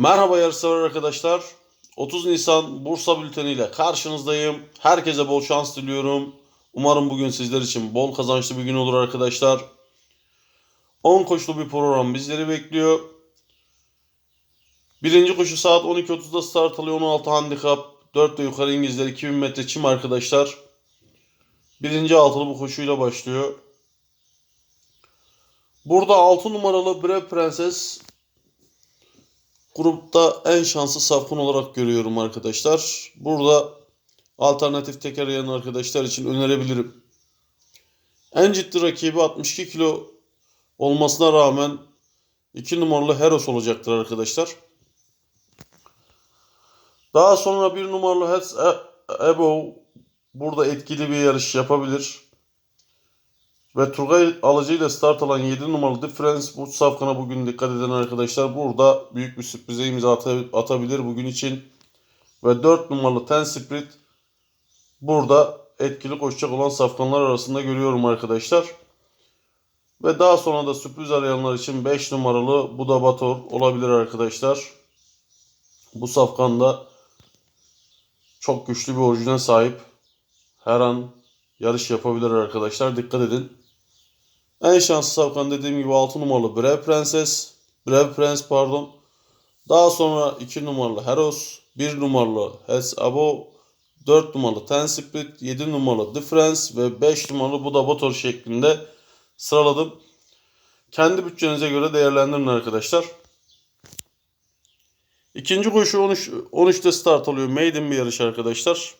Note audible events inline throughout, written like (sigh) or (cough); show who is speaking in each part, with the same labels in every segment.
Speaker 1: Merhaba yarışsever arkadaşlar. 30 Nisan Bursa Bülteni ile karşınızdayım. Herkese bol şans diliyorum. Umarım bugün sizler için bol kazançlı bir gün olur arkadaşlar. 10 koşulu bir program bizleri bekliyor. Birinci koşu saat 12.30'da start alıyor. 16 handikap. 4 ve yukarı İngilizler 2000 metre çim arkadaşlar. Birinci altılı bu koşuyla başlıyor. Burada 6 numaralı Brave Prenses grupta en şanslı safkan olarak görüyorum arkadaşlar. Burada alternatif tek arayan arkadaşlar için önerebilirim. En ciddi rakibi 62 kilo olmasına rağmen 2 numaralı Heros olacaktır arkadaşlar. Daha sonra 1 numaralı Heads Above burada etkili bir yarış yapabilir. Ve Turgay Alıcı ile start alan 7 numaralı Difference bu safkana bugün dikkat eden arkadaşlar burada büyük bir sürprize imza ata- atabilir bugün için. Ve 4 numaralı Ten Spirit burada etkili koşacak olan safkanlar arasında görüyorum arkadaşlar. Ve daha sonra da sürpriz arayanlar için 5 numaralı Buda olabilir arkadaşlar. Bu safkan da çok güçlü bir orijine sahip. Her an yarış yapabilir arkadaşlar. Dikkat edin. En şanslı safkan dediğim gibi 6 numaralı Brave Prenses. Brave Prince pardon. Daha sonra 2 numaralı Heros. 1 numaralı Hes Abo. 4 numaralı Ten Split. 7 numaralı Difference. Ve 5 numaralı Buda Bator şeklinde sıraladım. Kendi bütçenize göre değerlendirin arkadaşlar. İkinci koşu 13, 13'te start alıyor. Maiden bir yarış arkadaşlar.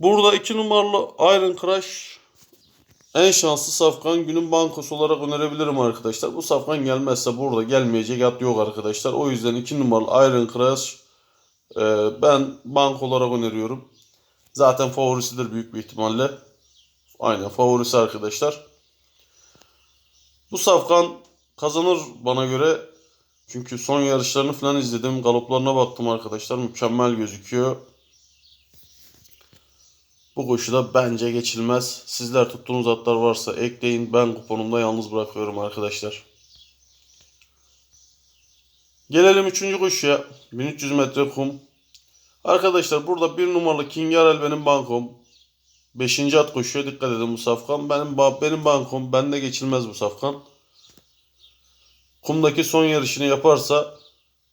Speaker 1: Burada 2 numaralı Iron Crush en şanslı safkan günün bankosu olarak önerebilirim arkadaşlar. Bu safkan gelmezse burada gelmeyecek at yok arkadaşlar. O yüzden 2 numaralı Iron Crush e, ben bank olarak öneriyorum. Zaten favorisidir büyük bir ihtimalle. Aynen favorisi arkadaşlar. Bu safkan kazanır bana göre. Çünkü son yarışlarını falan izledim. Galoplarına baktım arkadaşlar. Mükemmel gözüküyor. Bu koşuda bence geçilmez. Sizler tuttuğunuz atlar varsa ekleyin. Ben kuponumda yalnız bırakıyorum arkadaşlar. Gelelim 3. koşuya. 1300 metre kum. Arkadaşlar burada bir numaralı King Yarel benim bankom. 5. at koşuyor. Dikkat edin bu safkan. Benim, benim bankom. Bende geçilmez bu safkan. Kumdaki son yarışını yaparsa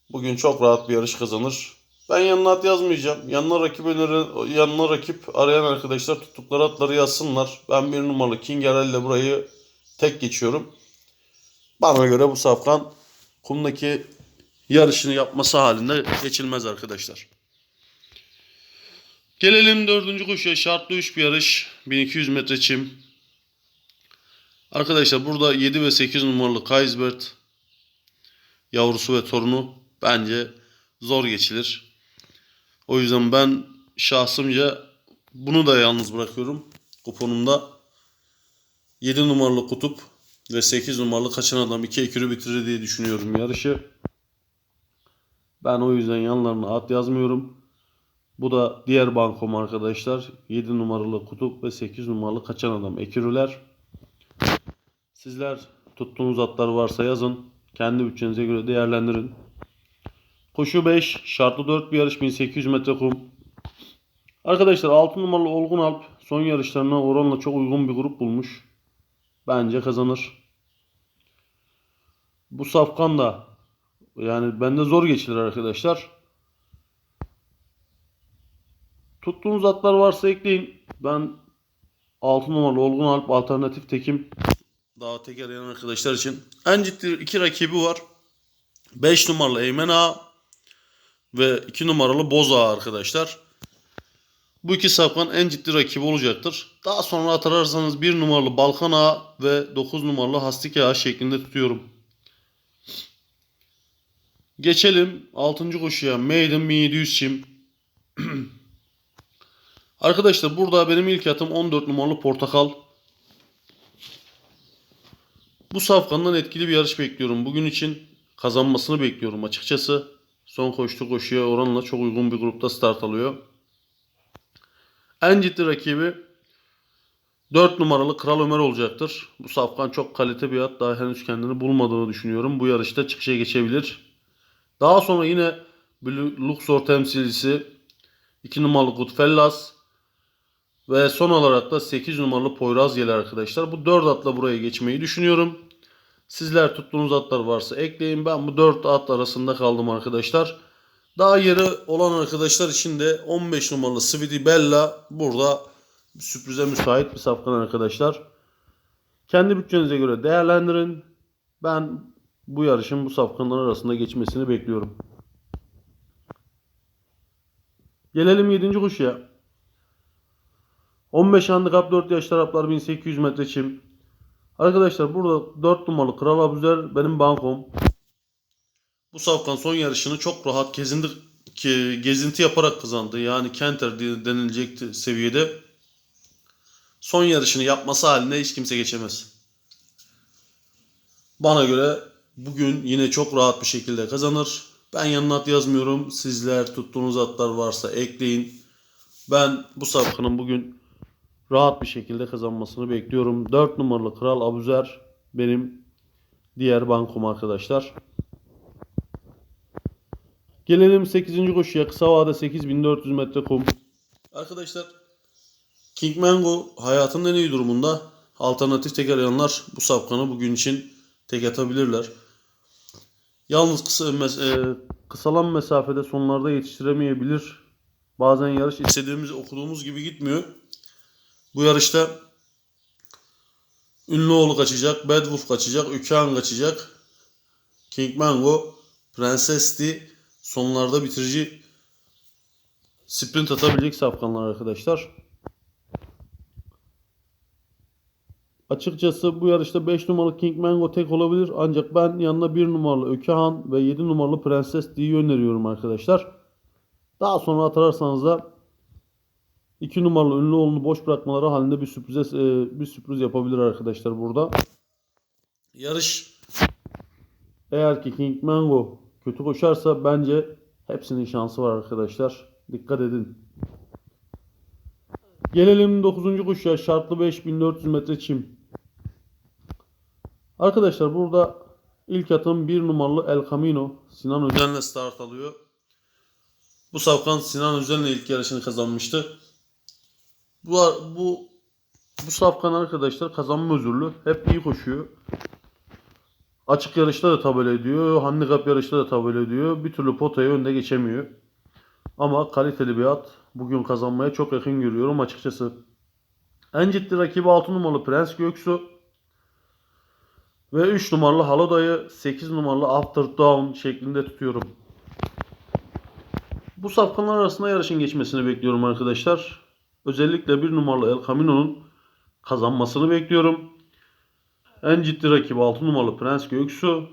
Speaker 1: bugün çok rahat bir yarış kazanır. Ben yanına at yazmayacağım. Yanına rakip öneri, yanına rakip arayan arkadaşlar tuttukları atları yazsınlar. Ben bir numaralı King ile burayı tek geçiyorum. Bana göre bu safkan kumdaki yarışını yapması halinde geçilmez arkadaşlar. Gelelim dördüncü koşuya. Şartlı 3 bir yarış. 1200 metre çim. Arkadaşlar burada 7 ve 8 numaralı Kaisbert yavrusu ve torunu bence zor geçilir. O yüzden ben şahsımca bunu da yalnız bırakıyorum. Kuponumda 7 numaralı kutup ve 8 numaralı kaçan adam 2 ekürü bitirir diye düşünüyorum yarışı. Ben o yüzden yanlarına at yazmıyorum. Bu da diğer bankom arkadaşlar. 7 numaralı kutup ve 8 numaralı kaçan adam ekürüler. Sizler tuttuğunuz atlar varsa yazın. Kendi bütçenize göre değerlendirin. Koşu 5, şartlı 4 bir yarış 1800 metre kum. Arkadaşlar 6 numaralı Olgun Alp son yarışlarına oranla çok uygun bir grup bulmuş. Bence kazanır. Bu safkan da yani bende zor geçilir arkadaşlar. Tuttuğunuz atlar varsa ekleyin. Ben 6 numaralı Olgun Alp alternatif tekim daha tek arayan arkadaşlar için. En ciddi iki rakibi var. 5 numaralı Eymen Ağa ve 2 numaralı Boz Ağa arkadaşlar. Bu iki safkan en ciddi rakibi olacaktır. Daha sonra atararsanız 1 numaralı Balkan Ağa ve 9 numaralı Hastik Ağa şeklinde tutuyorum. Geçelim 6. koşuya. Maiden 1700 çim. (clears throat) Arkadaşlar burada benim ilk atım 14 numaralı Portakal. Bu safkandan etkili bir yarış bekliyorum. Bugün için kazanmasını bekliyorum açıkçası. Son koştu koşuya oranla çok uygun bir grupta start alıyor. En ciddi rakibi 4 numaralı Kral Ömer olacaktır. Bu safkan çok kalite bir at. Daha henüz kendini bulmadığını düşünüyorum. Bu yarışta çıkışa geçebilir. Daha sonra yine Luxor temsilcisi 2 numaralı Goodfellas ve son olarak da 8 numaralı Poyraz gelir arkadaşlar. Bu 4 atla buraya geçmeyi düşünüyorum. Sizler tuttuğunuz atlar varsa ekleyin. Ben bu 4 at arasında kaldım arkadaşlar. Daha yeri olan arkadaşlar için de 15 numaralı Sweetie Bella burada sürprize müsait bir safkan arkadaşlar. Kendi bütçenize göre değerlendirin. Ben bu yarışın bu safkanlar arasında geçmesini bekliyorum. Gelelim 7. kuşya. 15 handikap 4 yaş taraflar 1800 metre çim. Arkadaşlar burada 4 numaralı Kral Abuzer benim bankom. Bu safkan son yarışını çok rahat gezindi, gezinti yaparak kazandı. Yani Kenter denilecek seviyede. Son yarışını yapması haline hiç kimse geçemez. Bana göre bugün yine çok rahat bir şekilde kazanır. Ben yanına at yazmıyorum. Sizler tuttuğunuz atlar varsa ekleyin. Ben bu safkanın bugün rahat bir şekilde kazanmasını bekliyorum. 4 numaralı Kral Abuzer benim diğer bankom arkadaşlar. Gelelim 8. koşuya. Kısa vade 8400 metre kum. Arkadaşlar King Mango hayatının en iyi durumunda. Alternatif tek arayanlar bu safkanı bugün için tek atabilirler. Yalnız kısa, mes- e, kısalan mesafede sonlarda yetiştiremeyebilir. Bazen yarış istediğimiz, okuduğumuz gibi gitmiyor. Bu yarışta Ünlüoğlu kaçacak, Bad Wolf kaçacak, Ükan kaçacak. King Mango, Prenses Di sonlarda bitirici sprint atabilecek safkanlar arkadaşlar. Açıkçası bu yarışta 5 numaralı King Mango tek olabilir. Ancak ben yanına 1 numaralı Ökehan ve 7 numaralı Prenses D'yi öneriyorum arkadaşlar. Daha sonra atarsanız da 2 numaralı Ünlüoğlu'nu boş bırakmaları halinde bir sürprize e, bir sürpriz yapabilir arkadaşlar burada. Yarış eğer ki King Mango kötü koşarsa bence hepsinin şansı var arkadaşlar. Dikkat edin. Gelelim 9. koşuya şartlı 5400 metre çim. Arkadaşlar burada ilk atım 1 numaralı El Camino Sinan Özen'le start alıyor. Bu safkan Sinan Özen'le ilk yarışını kazanmıştı. Bu bu bu safkan arkadaşlar kazanma özürlü. Hep iyi koşuyor. Açık yarışta da tabela ediyor. Handikap yarışta da tabela ediyor. Bir türlü potaya önde geçemiyor. Ama kaliteli bir at. Bugün kazanmaya çok yakın görüyorum açıkçası. En ciddi rakibi 6 numaralı Prens Göksu. Ve 3 numaralı Haloda'yı 8 numaralı After Down şeklinde tutuyorum. Bu safkanlar arasında yarışın geçmesini bekliyorum arkadaşlar. Özellikle 1 numaralı El Camino'nun kazanmasını bekliyorum. En ciddi rakibi 6 numaralı Prens Göksu.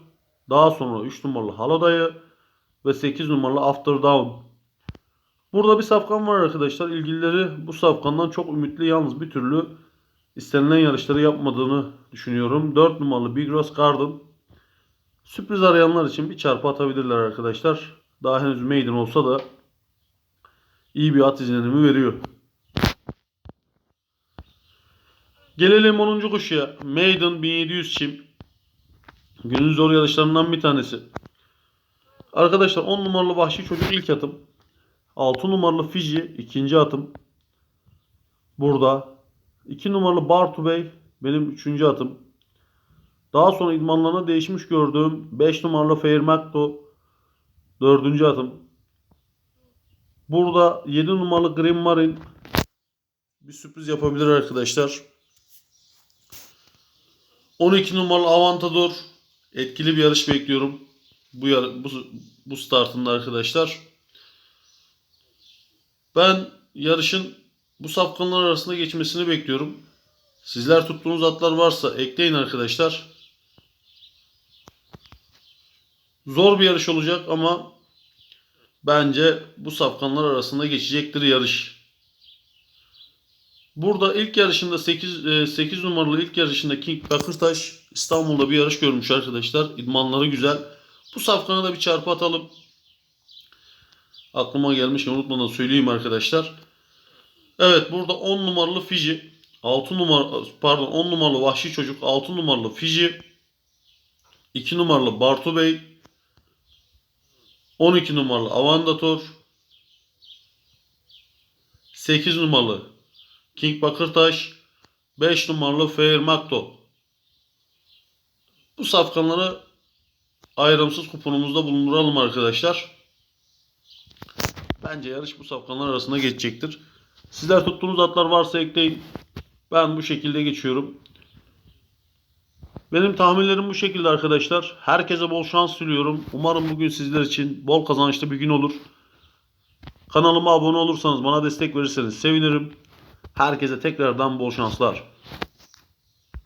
Speaker 1: Daha sonra 3 numaralı Haloda'yı ve 8 numaralı After Down. Burada bir safkan var arkadaşlar. İlgilileri bu safkandan çok ümitli yalnız bir türlü istenilen yarışları yapmadığını düşünüyorum. 4 numaralı Big Rose Garden. Sürpriz arayanlar için bir çarpı atabilirler arkadaşlar. Daha henüz maiden olsa da iyi bir at izlenimi veriyor. Gelelim 10. koşuya. Maiden 1700 çim. Günün zor yarışlarından bir tanesi. Arkadaşlar 10 numaralı Vahşi Çocuk ilk atım. 6 numaralı Fiji ikinci atım. Burada. 2 numaralı Bartu Bey benim üçüncü atım. Daha sonra idmanlarına değişmiş gördüğüm 5 numaralı Fairmacto dördüncü atım. Burada 7 numaralı Green Marine bir sürpriz yapabilir arkadaşlar. 12 numaralı Avantador etkili bir yarış bekliyorum. Bu yar bu, bu startında arkadaşlar. Ben yarışın bu safkanlar arasında geçmesini bekliyorum. Sizler tuttuğunuz atlar varsa ekleyin arkadaşlar. Zor bir yarış olacak ama bence bu safkanlar arasında geçecektir yarış. Burada ilk yarışında 8 8 numaralı ilk yarışında King Bakırtaş İstanbul'da bir yarış görmüş arkadaşlar. İdmanları güzel. Bu safkana da bir çarpı atalım. Aklıma gelmişken unutmadan söyleyeyim arkadaşlar. Evet burada 10 numaralı Fiji, 6 numara pardon 10 numaralı Vahşi Çocuk, 6 numaralı Fiji, 2 numaralı Bartu Bey, 12 numaralı Avandator. 8 numaralı King Bakırtaş. 5 numaralı Fair Makto. Bu safkanları ayrımsız kuponumuzda bulunduralım arkadaşlar. Bence yarış bu safkanlar arasında geçecektir. Sizler tuttuğunuz atlar varsa ekleyin. Ben bu şekilde geçiyorum. Benim tahminlerim bu şekilde arkadaşlar. Herkese bol şans diliyorum. Umarım bugün sizler için bol kazançlı bir gün olur. Kanalıma abone olursanız bana destek verirseniz sevinirim. Herkese tekrardan bol şanslar.